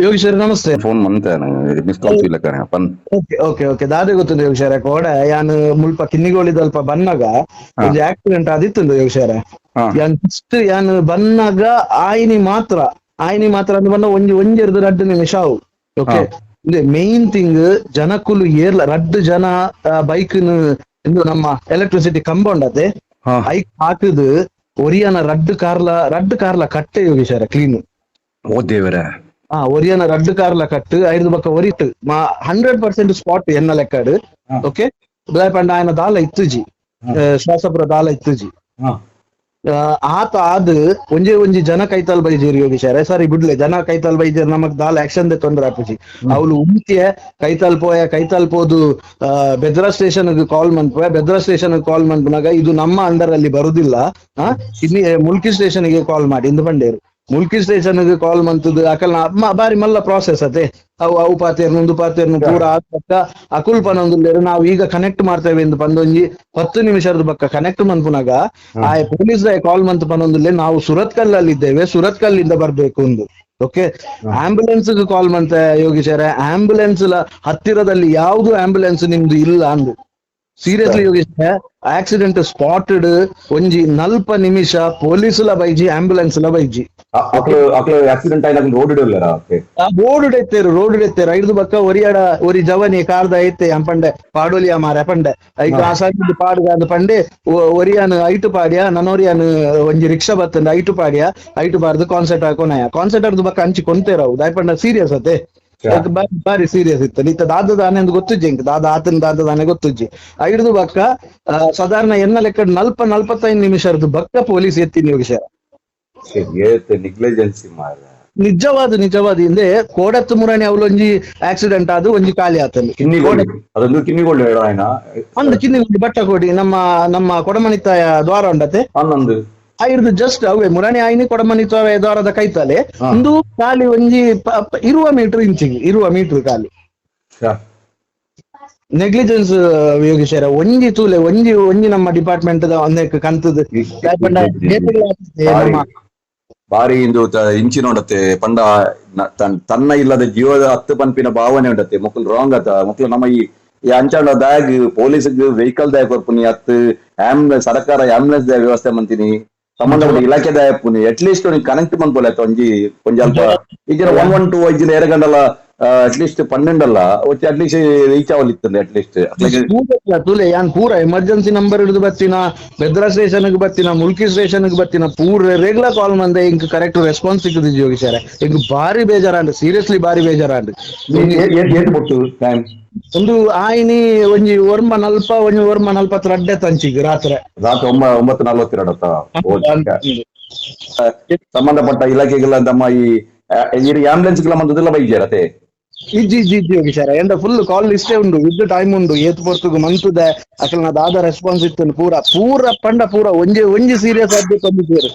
ಯೋಗೇಶ್ವರ ನಮಸ್ತೆ. Phone ಮಂತೆ miss call ಇಲ್ಲ ಕಣೆ ಪನ್ ಓಕೆ ಓಕೆ ಓಕೆ ದಾರಿ ಗೊತ್ತುಂಡು ಯೋಗೇಶ್ವರ ಕೋಡ. ಯಾನ್ ಮುಲ್ಪ ಕಿನ್ನಿಗೋಳಿದಲ್ಪ ಬನ್ನಗ ಒಂದು ಆಕ್ಸಿಡೆಂಟ್ ಆದಿತ್ತುಂಡು ಯೋಗೇಶ್ವರ ಹಾ. ಯಾನ್ ಫಸ್ಟ್ ಯಾನ್ ಬನ್ನಗ ಆಯಿನಿ ಮಾತ್ರ ಆಯಿನಿ ಮಾತ್ರ ಅಂದ್ ಬಂದ ಒಂಜಿ ಒಂಜೆರ್ದು ರಡ್ಡು ನಿಮಿಷ ಅವು ಓಕೆ. ಮೇನ್ ಥಿಂಗ್ ಜನಕ್ಕುಲು ಏರ್ಲ ರಡ್ಡು ಜನ ಬೈಕ್ ಇಂದು ನಮ್ಮ ಎಲೆಕ್ಟ್ರಿಸಿಟಿ ಕಂಬೌಂಡ್ ಆತೆ ಹೈಕ್ ಐಕ್ ಹಾಕುದು ಒರಿಯನ ರಡ್ಡು ಕಾರ್ಲ ರಡ್ಡು ಕಾರ್ಲ ಕಟ್ಟೆ ಯೋಗೇಶ್ವರ ಕ್ಲೀನ್ ಓ ದೇವರೇ. ஒரியான ರಡ್ கார்ல ಕಟ್ ஐந்து பக்கம் ಒರಿಟ್ ಮಾ ಹಂಡ್ರೆಡ್ ಪರ್ಸೆಂಟ್ ಸ್ಪಾಟ್ ಎನ್ನ லெக்காடு ಓಕೆ ಬ್ಲಾಕ್ ಅಂಡ್ ಆಯನ ದಾಲ ಇತ್ತುಜಿ. ಶ್ವಾಸಪುರ ದಾಲ ಇತ್ತುಜಿ. ಆತ ಆದ್ ಒಂಜಿ ಒಂಜಿ ಜನ ಕೈತಾಲ್ ಯೋಗಿ ಯೋಗಿಶಾರೆ. ಸಾರಿ ಬಿಡ್ಲೆ ಜನ ಕೈತಾಲ್ ಬೈಜೀರ್ ನಮಗ್ ದಾಲ ಆಕ್ಷನ್ ದೆ ತೊಂದ್ರೆ ಆಪುಜಿ. ಅವ್ಲು ಉಮ್ತಿಯ ಕೈತಾಲ್ ಪೋಯ ಕೈತಾಲ್ ಪೋದು ಬೆದ್ರಾ ಸ್ಟೇಷನ್ ಕಾಲ್ ಮನ್ಪೋಯ ಬೆದ್ರಾ ಸ್ಟೇಷನ್ ಕಾಲ್ ಮನ್ಪನಾಗ ಇದು ನಮ್ಮ ಅಂಡರ್ ಅಲ್ಲಿ ಬರುದಿಲ್ಲ ಇನ್ನು ಮುಲ್ಕಿ ಸ್ಟೇಷನ್ಗೆ ಕಾಲ್ ಮಾಡಿ ಇಂದು ಬಂಡೇರು ಮುಲ್ಕಿ ಸ್ಟೇಷನ್ ಕಾಲ್ ಮಂತದ್ದು ಅಕಲ್ ಅಮ್ಮ ಬಾರಿ ಮಲ್ಲ ಪ್ರಾಸೆಸ್ ಅದೇ. ಅವು ಅವು ಪಾತೇರ್ನು ಒಂದು ಪಾತೇರ್ನು ಪೂರ ಆದ ಪಕ್ಕ ಅಕುಲ್ ನಾವು ಈಗ ಕನೆಕ್ಟ್ ಮಾಡ್ತೇವೆ ಎಂದು ಪಂದೊಂಜಿ ಹತ್ತು ನಿಮಿಷದ ಬಕ್ಕ ಕನೆಕ್ಟ್ ಮನ್ಪುನಾಗ ಆ ಪೊಲೀಸ್ ಕಾಲ್ ಮಂತ್ ಪನೊಂದುಲ್ಲೆ ನಾವು ಸುರತ್ ಇದ್ದೇವೆ ಸುರತ್ ಕಲ್ಲಿಂದ ಬರ್ಬೇಕು ಒಂದು ಓಕೆ ಆಂಬ್ಯುಲೆನ್ಸ್ ಕಾಲ್ ಮಂತ ಯೋಗೀಶರ ಆಂಬ್ಯುಲೆನ್ಸ್ ಹತ್ತಿರದಲ್ಲಿ ಯಾವ್ದು ಆಂಬ್ಯುಲೆನ್ಸ್ ನಿಮ್ದು ಇಲ್ಲ ಅಂದು. ಸೀರಿಯಸ್ಲಿ ಯೋಗೀಶ ಆಕ್ಸಿಡೆಂಟ್ ಸ್ಪಾಟೆಡ್ ಒಂಜಿ ನಲ್ಪ ನಿಮಿಷ ಪೊಲೀಸುಲ ಬೈಜಿ ಆಂಬ್ಯುಲೆನ್ಸ್ ಲ ಬೈಜಿ ಅಕ್ಲು ಅಕ್ಲು ಆಕ್ಸಿಡೆಂಟ್ ಆಯ್ತು ರೋಡ್ ಇಡಲ್ಲ ಓಕೆ ಆ ಬೋರ್ಡ್ ಎತ್ತೇರು ರೋಡ್ ಎತ್ತೇರು ಐದು ಬಕ್ಕ ಒರಿಯಾಡ ಒರಿ ಜವನಿ ಕಾರ್ದ ಐತೆ ಅಂಪಂಡೆ ಪಾಡೋಲಿಯ ಮಾರ ಪಂಡೆ ಐದು ಆ ಸಾಕಿದ್ದು ಪಾಡ್ಗ ಅಂದ್ ಪಂಡೆ ಒ- ಒರಿಯಾನ್ ಐಟು ಪಾಡ್ಯ ನನೋರಿಯಾನ್ ಒಂಜಿ ರಿಕ್ಷಾ ಬತ್ತಂಡ ಐಟು ಪಾಡ್ಯ ಐಟು ಬಾರ್ದು ಕಾನ್ಸರ್ಟ್ ಹಾಕೋನಯ ಕಾನ್ಸರ್ಟ್ ಅರ್ದು ಬಕ್ಕ ಹಂಚಿ ಕೊಂತೇರವು ದಾಯ್ಪಂಡ ಸೀರಿಯಸ್ ಅತೆ Yeah. ಬಾರಿ ಬಾರಿ ಸೀರಿಯಸ್ ಇತ್ತು. ನೀತ ದಾದ ದಾನೆ ಎಂದು ಗೊತ್ತುಜ್ಜಿ ಇಂಕ ದಾದ ಆತನ ದಾದ ದಾನೆ ಗೊತ್ತುಜ್ಜಿ. ಐಡ್ದು ಬಕ್ಕ ಸಾಧಾರಣ ಎನ್ನ ಲೆಕ್ಕ ನಲ್ಪ ನಲ್ಪತ್ತೈದು ನಿಮಿಷದ್ದು ಬಕ್ಕ ಪೊಲೀಸ್ ಎತ್ತಿ ನಿಮಿಷ ನಿಗ್ಲಿಜೆನ್ಸಿ ಮಾರ ನಿಜವಾದ ನಿಜವಾದ ಹಿಂದೆ ಕೋಡತ್ತು ಮುರಾಣಿ ಅವಳೊಂಜಿ ಆಕ್ಸಿಡೆಂಟ್ ಆದು ಒಂಜಿ ಖಾಲಿ ಆತಲ್ಲಿ. ಅದೊಂದು ಕಿನ್ನಿಗೋಳಿ ಹೇಳೋ ಆಯ್ನ? ಒಂದು ಕಿನ್ನಿ ಬಟ್ಟ ಕೊಡಿ. ನಮ್ಮ ನಮ್ಮ ಕೊಡಮನಿತಾಯ ದ್ವಾರ ಉಂಡತೆ. ಹನ್ನೊಂದು. ಐರ್ದು ಜಸ್ಟ್ ಅವೇ ಮುರಾಣಿ ಆಯ್ನಿ ಕೊಡಮನಿತಾಯ ದ್ವಾರದ ಕೈತಲೆ. ಒಂದು ಖಾಲಿ ಒಂಜಿ ಇರುವ ಮೀಟರ್ ಇಂಚಿಗೆ ಇರುವ ಮೀಟರ್ ಖಾಲಿ. ನೆಗ್ಲಿಜೆನ್ಸ್ ಯೋಗೇಶ್ವರ ಒಂಜಿ ತೂಲೆ ಒಂಜಿ ಒಂಜಿ ನಮ್ಮ ಡಿಪಾರ್ಟ್ಮೆಂಟ್ ಒಂದಕ್ಕೆ ಆಗ್ತದೆ ಬಾರಿ ಇಂದು ತ- ನೋಡತ್ತೆ ಪಂಡ ತನ್ನ ಇಲ್ಲದ ಜೀವದ ಹತ್ತು ಪಂಪಿನ ಭಾವನೆ ಉಂಟತ್ತೆ ಮಕ್ಕಳು ರಾಂಗ್ ಅತ ಮಕ್ಕಳು ನಮ್ಮ ಈ ಈ ಅಂಚಾಂಡ ದಾಗ್ ಪೊಲೀಸ್ ವೆಹಿಕಲ್ ದಾಯ್ ಕೊರ್ಪುನಿ ಅತ್ ಆಂಬುಲೆನ್ಸ್ ಸರ್ಕಾರ ಆಂಬುಲೆನ್ಸ್ ದಾಯ ವ್ಯವಸ್ಥೆ ಮಂತಿನಿ ಸಂಬಂಧಪಟ್ಟ ಇಲಾಖೆ ದಾಯ ಪುನಿ ಅಟ್ಲೀಸ್ಟ್ ನೀವು ಕನೆಕ್ಟ್ ಮನ್ಪೋಲೆ ಒಂಜಿ ಒಂಜಿ ಅಲ್ಪ ಈಗ ಒನ್ ಒನ್ ಟು ಐಜಿನ ಎರಗಂಡಲ ಅಟ್ಲೀಸ್ಟ್ ಪನ್ನೆಂಡಲ್ಲ ಒಚ್ಚಿ ಅಟ್ಲೀಸ್ಟ್ ರೀಚ್ ಅವಲಿತ್ತದೆ ಅಟ್ಲೀಸ್ಟ್ ತೂಲೆ ಯಾನ್ ಪೂರ ಎಮರ್ಜೆನ್ಸಿ ನಂಬರ್ ಹಿಡಿದು ಬತ್ತಿನ ಬೆದ್ರಾ ಸ್ಟೇಷನ್ಗೆ ಬತ್ತಿನ ಮುಲ್ಕಿ ಸ್ಟೇಷನ್ಗೆ ಬತ್ತಿನ ಪೂರ ರೆಗ್ಯುಲರ್ ಕಾಲ್ ಮಂದೆ ಇಂಕ್ ಕರೆಕ್ಟ್ ರೆಸ್ಪಾನ್ಸ್ ಸಿಕ್ಕದು ಸರ್ ಇಂಕ್ ಬಾರಿ ಬೇಜಾರಾಂಡ್ ಸೀರಿಯಸ್ಲಿ ಬಾರಿ ಬೇಜಾರಾಂಡ್. ಒಂದು ಆಯ್ನಿ ಒಂಜಿ ವರ್ಮ ನಲ್ಪ ಒಂಜಿ ವರ್ಮ ನಲ್ಪತ್ತು ರಡ್ಡೆ ತಂಚಿಗ್ ರಾತ್ರಿ. ರಾತ್ರಿ ಒಂಬ ಒಂಬತ್ತು ನಲ್ವತ್ತೆರಡತ್ತ ಸಂಬಂಧಪಟ್ಟ ಇಲಾಖೆಗೆಲ್ಲ ನಮ್ಮ ಈ ಆಂಬುಲೆನ್ಸ್ ಗೆಲ್ಲ ಮಂದದೆಲ್ಲ ಬೈಜಾರತೆ ಇಜ್ಜಿ ಇಜ್ಜಿ ಇಜ್ಜಿ ಯೋಗೇಶ್ವರ ಎಂದ ಫುಲ್ ಕಾಲ್ ಲಿಸ್ಟೇ ಉಂಡು ಇದ್ದು ಟೈಮ್ ಉಂಡು ಏತ್ ಪೊರ್ತುಗು ಮಂತುದೆ ಅಕಲ್ ನಾ ದಾದ ರೆಸ್ಪಾನ್ಸ್ ಇತ್ತು ಪೂರ ಪೂರ ಪಂಡ ಪೂರ ಒಂಜಿ ಒಂಜಿ ಸೀರಿಯಸ್ ಆಗಿ ಬಂದಿದ್ದೇರು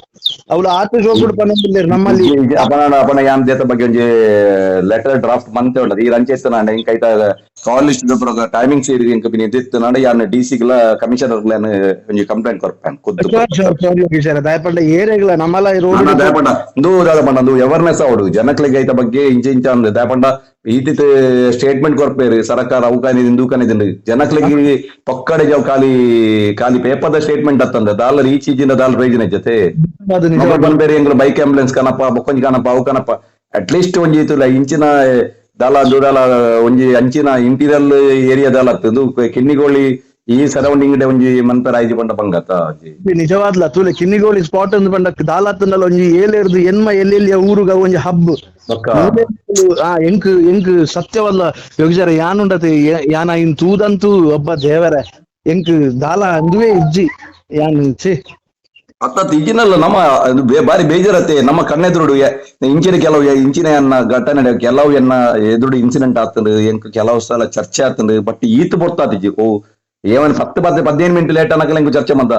ಅವಳು ಆತ ಹೋಗ್ಬಿಡು ಪನ್ನೊಂದಿಲ್ಲೇರು ನಮ್ಮಲ್ಲಿ ಅಪನ ಅಪನ ಯಾನ್ ದೇತ ಬಗ್ಗೆ ಒಂಜಿ ಲೆಟರ್ ಡ್ರಾಫ್ಟ್ ಮಂತೆ ಉಂಟದ ಈ ರಂಚೆ ನಾಂಡ ಇಂಕ ಐತ ಕಾಲ್ ಲಿಸ್ಟ್ ಟೈಮಿಂಗ್ ಸೇರಿ ಇಂಕ ಬಿನಿ ದಿತ್ತು ನಾಂಡ ಯಾನ್ ಡಿ ಸಿ ಗಳ ಕಮಿಷನರ್ ಗಳನ್ನ ಒಂಜಿ ಕಂಪ್ಲೇಂಟ್ ಕೊರ್ಪಾನ್ ಖುದ್ದು ಸಾರಿ ಯೋಗೇಶ್ವರ ದಯಪಂಡ ಏರಿಯಾಗಳ ನಮ್ಮಲ್ಲ ರೋಡ್ ನಾನ ದಯಪಂಡ ಇಂದು ದಾದಪಂಡ ಅಂದು ಅವೇರ್ನೆಸ್ ಅವಡು ಜನಕ್ಲೆಗ್ ಐತ ಬಗ್ಗೆ ಇಂಚ ಇಂಚ ಅಂದ್ ದಯಪಂಡ ಈಟಿತ್ ಸ್ಟೇಟ್ಮೆಂಟ್ ಕೊರ್ಪೇರು ಸರ್ಕಾರ ಅವಕಾನಿ ಇಂದುಕಾನಿದಿಂದು ಜನಕ್ಲಿಗೆ ಪೊಕ್ಕಡೆ ಜಾವ್ ಖಾಲಿ ಖಾಲಿ ಪೇಪರ್ದ ಸ್ಟೇಟ್ಮೆಂಟ್ ಅತ್ತಂದ ದಾಲರ್ ಈ ಚೀಜಿನ ದಾಲ್ ಪ್ರಯೋಜನ ಜೊತೆ. ಬಂದ್ಬೇರಿ ಎಂಗ್ಲ ಬೈಕ್ ಆಂಬುಲೆನ್ಸ್ ಕನಪ ಬೊಕ್ಕೊಂಜಿ ಕನಪ ಅವು ಕನಪ ಅಟ್ಲೀಸ್ಟ್ ಒಂಜಿ ಇತ್ತು ಇಂಚಿನ ದಾಲ ದುಡಾಲ ಒಂಜಿ ಅಂಚಿನ ಇಂಟೀರಿಯಲ್ ಏರಿಯಾ ದಾಲ ಅತ್ತದು ಕಿನ್ನಿಗೋಳಿ ಈ ಸರೌಂಡಿಂಗ್ ಒಂಜಿ ಮಂತರ ಐಜಿ ಪಂಡ ಬಂಗತ ನಿಜವಾದ್ಲ ತೂಲೆ ಕಿನ್ನಿಗೋಳಿ ಸ್ಪಾಟ್ ಅಂದ್ ಪಂಡ ದಾಲಾತಂದಲ್ಲ ಒಂಜಿ ಏಲೇರ್ದು ಎನ್ಮ ಎಲ್ಲೆಲ್ಲಿಯ ಊರುಗ ಒಂಜಿ ಹಬ್ ಎಂಕ್ ಎಂಕ್ ಸತ್ಯವಲ್ಲ ಯೋಗೇಶ್ವರ ಯಾನುಂಡತೆ ಯಾನ ಇನ್ ತೂದಂತೂ ಒಬ್ಬ ದೇವರ. ಎಂಕ್ ದಾಲ ಅಂದುವೆ ಇಜ್ಜಿ ಯಾನ್ ಅತ್ತ ಈಗಿನಲ್ಲ ನಮ್ಮ ಬಾರಿ ಬೇಜಾರತ್ತೆ. ನಮ್ಮ ಕಣ್ಣೆದುರುಡು ಇಂಚಿನ ಕೆಲವು ಇಂಚಿನ ಎನ್ನ ಘಟನೆ ಕೆಲವು ಎನ್ನ ಎದುರು ಇನ್ಸಿಡೆಂಟ್ ಆಗ್ತದೆ ಎಂಕ್ ಕೆಲವು ಸಲ ಚರ್ಚೆ ಆಗ್ತದೆ ಬಟ್ ಈತ್ ಬರ್ತಾತಿಜಿ ಓ ಏವನ್ ಹತ್ತು ಪತ್ತು ಪದಿನೈದು ಮಿನಿಟ್ ಲೇಟ್ ಅನ್ನಕಲ್ಲ ಎಂಕು ಚರ್ಚೆ ಮಂತ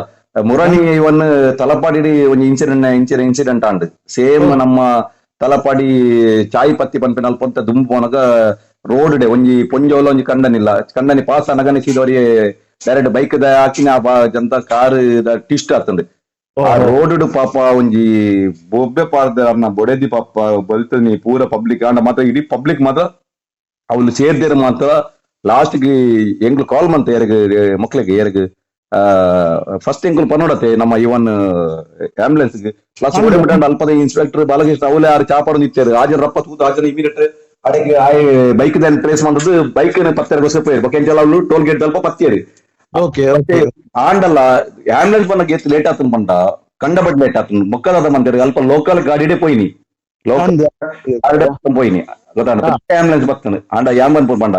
ಮುರಣಿ ಇವನ್ ತಲಪಾಡಿ ಒಂದು incident incident incident and same ನಮ್ಮ ತಲಪಾಡಿ ಚಾಯ್ ಪತ್ತಿ ಪನ್ಪಿನಲ್ ಪೊಂತ ದುಂಬು ಪೋನಗ ರೋಡ್ ಡೆ ಒಂಜಿ ಪೊಂಜೋಲ ಒಂಜಿ ಕಂಡನಿಲ್ಲ. ಕಂಡನಿ ಪಾಸ್ ಅನ್ನಗನೆ ಸೀದವರಿಗೆ ಡೈರೆಕ್ಟ್ ಬೈಕ್ ದ ಹಾಕಿನ ಜಂತ ಕಾರ್ ಟಿಸ್ಟ್ ಆಗ್ತದೆ. ಆ ರೋಡ್ ಪಾಪ ಒಂಜಿ ಬೊಬ್ಬೆ ಪಾರ್ದ ಬೊಡೆದಿ ಪಾಪ ಬಲ್ತನಿ ಪೂರ ಪಬ್ಲಿಕ್ ಆಂಡ ಮಾತ್ರ ಇಡೀ ಪಬ್ಲಿಕ್ ಮಾತ್ರ ಅವ್ಲು ಸೇರ್ದೇರು ಮಾತ್ರ ಲಾಸ್ಟ್ ಗೆ ಎಂಗ್ಲು ಕಾಲ್ ಮಂತ ಯಾರಿಗೆ ಮಕ್ಳಿಗೆ ಯಾರಿಗೆ ಫಸ್ಟ್ ಎಂಗ್ಲು ಪನೋಡತೆ ನಮ್ಮ ಇವನ್ ಆಂಬುಲೆನ್ಸ್ ಗೆ ಪ್ಲಸ್ ಬಿಟ್ಟಾಂಡ ಅಲ್ಪದ ಇನ್ಸ್ಪೆಕ್ಟರ್ ಬಾಲಕೃಷ್ಣ ಅವಲೇ ಆರು ಚಾಪಾಡು ನಿಂತಾರು ಹಾಜರ್ ರಪ್ಪ ತೂತು ಹಾಜರ್ ಇಮಿಡಿಯೇಟ್ ಅಡಿಗೆ ಆಯ್ ಬೈಕ್ ದಲ್ಲಿ ಟ್ರೇಸ್ ಮಾಡುದು ಬೈಕ್ ಪತ್ತೆರಗೋಸ್ಕರ ಪೋಯಿರು ಬೊಕೆಂಜಲ ಅವ್ಲು ಟೋಲ್ ಗೇಟ್ ಅಲ್ಪ ಪತ್ತಿಯರು ಓಕೆ ಓಕೆ ಆಂಡಲ್ಲ ಆಂಬುಲೆನ್ಸ್ ಪನ್ನ ಗೇತ್ ಲೇಟ್ ಆತನ್ ಪಂಡ ಕಂಡಬಟ್ ಲೇಟ್ ಆತನ್ ಮೊಕ್ಕದಾದ ಮಂದಿರ ಅಲ್ಪ local ಗಾಡಿಡೆ ಪೋಯಿನಿ local ಗಾಡಿಡೆ ಪೋಯಿನಿ ಗೊತ್ತಾಂಡ ambulance ಬರ್ತನೆ and ambulance ಪಂಡ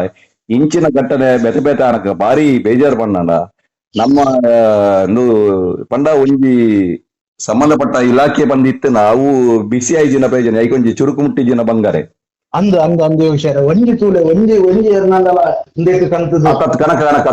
ಇಂಚಿನ ಘಟನೆ ಬೆತೆ ಬೆತೆ ಆನಕ ಬಾರಿ ಬೇಜಾರು ಪಂಡ ನಮ್ಮ ಒಂದು ಪಂಡ ಒಂಜಿ ಸಂಬಂಧಪಟ್ಟ ಇಲಾಖೆ ಬಂದಿತ್ತು. ನಾವು ಬಿಸಿ ಐಜಿನ ಪ್ರಯೋಜನ ಐಕೊಂಜಿ ಚುರುಕು ಮುಟ್ಟಿ ಜಿನ ಬಂಗಾರೆ. ಅಂದ ಅಂದ ಅಂದು ವಿಷಯ. ಒಂಜಿ ತೂಲೆ ಒಂಜಿ ಒಂಜಿ ಕನಕ ಕನಕ.